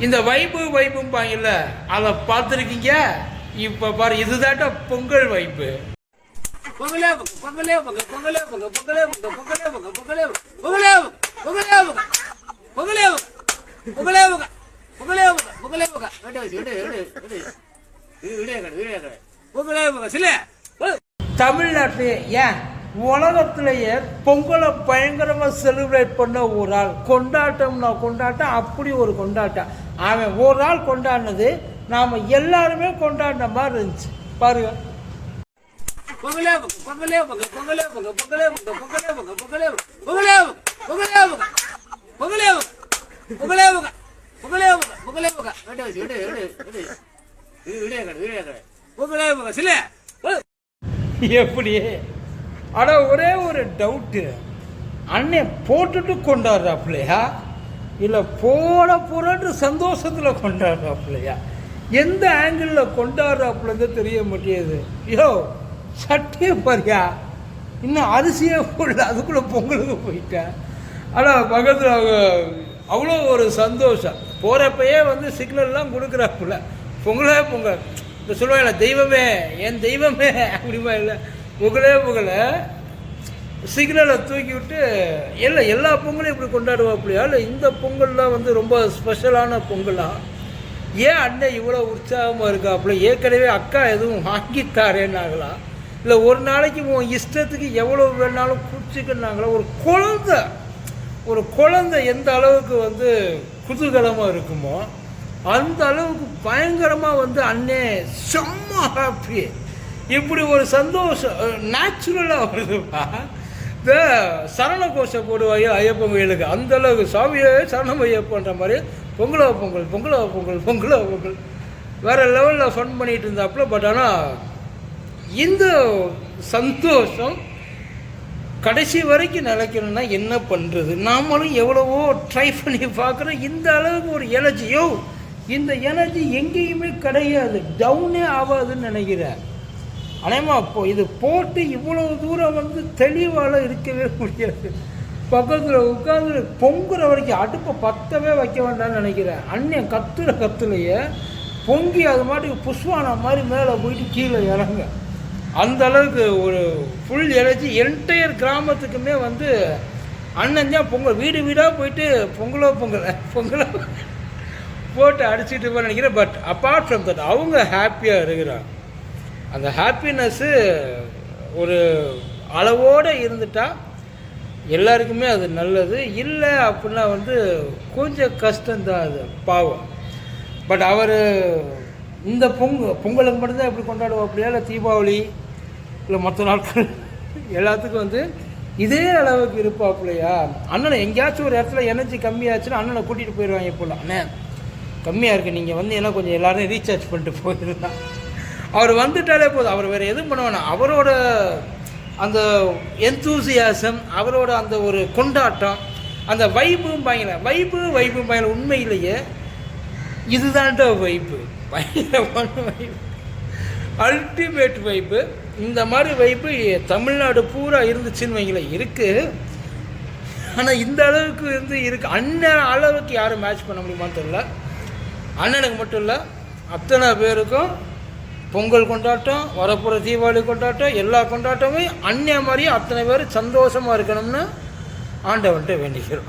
இந்த வைப்பு வைப்பும்பாங்கல்ல அதை பார்த்துருக்கீங்க இப்போ பாரு இதுதாட்ட பொங்கல் வைப்பு பொங்கலே பொங்க பொங்கலே பொங்க பொங்கலே பொங்க பொங்கலே பொங்க பொங்கலே பொங்க பொங்கலே பொங்கலே பொங்கலே பொங்க பொங்கலே பொங்க பொங்கலே பொங்க பொங்கலே பொங்க பொங்கலே பொங்க வேண்ட வச்சு விடு விடு விடு விடு கடை விடு கடை பொங்கலே பொங்க சில தமிழ்நாட்டிலே ஏன் உலகத்திலேயே பொங்கலை பயங்கரமாக செலிப்ரேட் பண்ண ஒரு ஆள் கொண்டாட்டம்னா கொண்டாட்டம் அப்படி ஒரு கொண்டாட்டம் அவன் ஒரு ஆள் கொண்டாடினது நாம் எல்லாருமே கொண்டாடின மாதிரி இருந்துச்சு பாருங்க பொங்கலே பொங்க பொங்கலே பொங்க பொங்கலே பொங்க பொங்கலே பொங்க பொங்கலே பொங்க பொங்கலே பொங்கலே பொங்கலே பொங்க பொங்கலே பொங்க பொங்கலே பொங்க பொங்கலே பொங்க பொங்கலே பொங்க வேண்ட வச்சு விடு விடு விடு விடு கடை விடு கடை பொங்கலே பொங்க சில எப்படி அட ஒரே ஒரு டவுட்டு அண்ணன் போட்டுட்டு கொண்டாடுறாப்புலையா இல்லை போட போறன்னு சந்தோஷத்தில் கொண்டாடுறாப்புலையா? எந்த ஆங்கிளில் கொண்டாடுறாப்புலன்னு தெரிய மாட்டேது யோ சட்டையை பாரியா? இன்னும் அரிசியே போடல அதுக்குள்ளே பொங்கலுக்கு போயிட்டேன். ஆனால் பக்கத்தில் அவங்க அவ்வளோ ஒரு சந்தோஷம். போகிறப்பயே வந்து சிக்னல்லாம் கொடுக்குறாப்புல. பொங்கலே பொங்கல். இப்போ சொல்லுவாங்கல்ல தெய்வமே என் தெய்வமே? அப்படிமா இல்லை புகழே புகழ சிக்னலை தூக்கி விட்டு இல்லை எல்லா பொங்கலையும் இப்படி கொண்டாடுவாப்பிலையா இல்லை இந்த பொங்கல்லாம் வந்து ரொம்ப ஸ்பெஷலான பொங்கலாக ஏன் அண்ணன் இவ்வளோ உற்சாகமாக இருக்காப்புல ஏற்கனவே அக்கா எதுவும் வாங்கி இல்லை ஒரு நாளைக்கு உன் இஷ்டத்துக்கு எவ்வளோ வேணாலும் குடிச்சுக்கினாங்களா ஒரு குழந்த ஒரு குழந்த எந்த அளவுக்கு வந்து குதூகலமாக இருக்குமோ அந்த அளவுக்கு பயங்கரமாக வந்து அண்ணே செம்ம ஹாப்பி இப்படி ஒரு சந்தோஷம் நேச்சுரலாக வருதுப்பா. இந்த சரண கோஷம் போடுவாயோ ஐயப்பன் கோயிலுக்கு அந்தளவுக்கு சாமியே சரணம் ஐயப்பன்ற மாதிரி பொங்கலோ பொங்கல் பொங்கலோ பொங்கல் பொங்கலோ பொங்கல். வேறு லெவலில் ஃபன் பண்ணிகிட்டு இருந்தாப்புல பட் ஆனால் இந்த சந்தோஷம் கடைசி வரைக்கும் நிலைக்கணும்னா என்ன பண்ணுறது நாமளும் எவ்வளவோ ட்ரை பண்ணி பார்க்குறோம். இந்த அளவுக்கு ஒரு எனர்ஜியோ இந்த எனர்ஜி எங்கேயுமே கிடையாது. டவுனே ஆகாதுன்னு நினைக்கிறேன். அனேமா இப்போ இது போட்டு இவ்வளவு தூரம் வந்து தெளிவால் இருக்கவே முடியாது. பக்கத்தில் உட்காந்து பொங்குற வரைக்கும் அடுப்பை பத்தவே வைக்க வேண்டாம்னு நினைக்கிறேன். அண்ணன் கத்துற கத்துலையே பொங்கி அது மாட்டுக்கு புஷ்வான மாதிரி மேலே போயிட்டு கீழே இறங்க. அந்த அளவுக்கு ஒரு ஃபுல் எனர்ஜி என்டையர் கிராமத்துக்குமே வந்து அண்ணன் தான் பொங்கல். வீடு வீடாக போயிட்டு பொங்கலோ பொங்கல் பொங்கலோ போட்டு அடிச்சுட்டு போய் நினைக்கிறேன். பட் அப்பார்ட் ஃப்ரம் தட் அவங்க ஹாப்பியாக இருக்கிறாங்க. அந்த ஹாப்பினஸ்ஸு ஒரு அளவோடு இருந்துட்டா எல்லாருக்குமே அது நல்லது. இல்லை அப்படின்னா வந்து கொஞ்சம் கஷ்டம்தான் அது பாவம். பட் அவர் இந்த பொங்கல் பொங்கலுக்கு மட்டும்தான் எப்படி கொண்டாடுவோம் இல்லை தீபாவளி இல்லை மற்ற நாட்கள்? எல்லாத்துக்கும் வந்து இதே அளவுக்கு இருப்பாப்புலையா? அண்ணனை எங்கேயாச்சும் ஒரு இடத்துல எனர்ஜி கம்மியாச்சுன்னா அண்ணனை கூட்டிகிட்டு போயிடுவாங்க போல. அண்ணன் கம்மியாக இருக்குது நீங்கள் வந்து ஏன்னா கொஞ்சம் எல்லோரும் ரீசார்ஜ் பண்ணிட்டு போயிருந்தான் அவர் வந்துட்டாலே போதும். அவர் வேறு எதுவும் பண்ண வேணாம். அவரோட அந்த எந்தூசியாசம் அவரோட அந்த ஒரு கொண்டாட்டம் அந்த வைப்பும் பயங்கர வைப்பு வைப்பும் பயங்கர. உண்மையிலேயே இதுதான்டா வைப்பு பயங்கரமான வைப்பு அல்டிமேட் வைப்பு இந்த மாதிரி வைப்பு தமிழ்நாடு பூரா இருந்துச்சுன்னு வைங்களேன். இருக்குது ஆனால் இந்த அளவுக்கு வந்து இருக்கு. அண்ணன் அளவுக்கு யாரும் மேட்ச் பண்ண முடியுமான்னு தெரியல. அண்ணனுக்கு மட்டும் இல்லை அத்தனை பேருக்கும் பொங்கல் கொண்டாட்டம் வரப்போகிற தீபாவளி கொண்டாட்டம் எல்லா கொண்டாட்டமும் அந்நிய மாதிரியும் அத்தனை பேர் சந்தோஷமாக இருக்கணும்னு ஆண்டவன்ட்டு வேண்டிக்கிறோம்.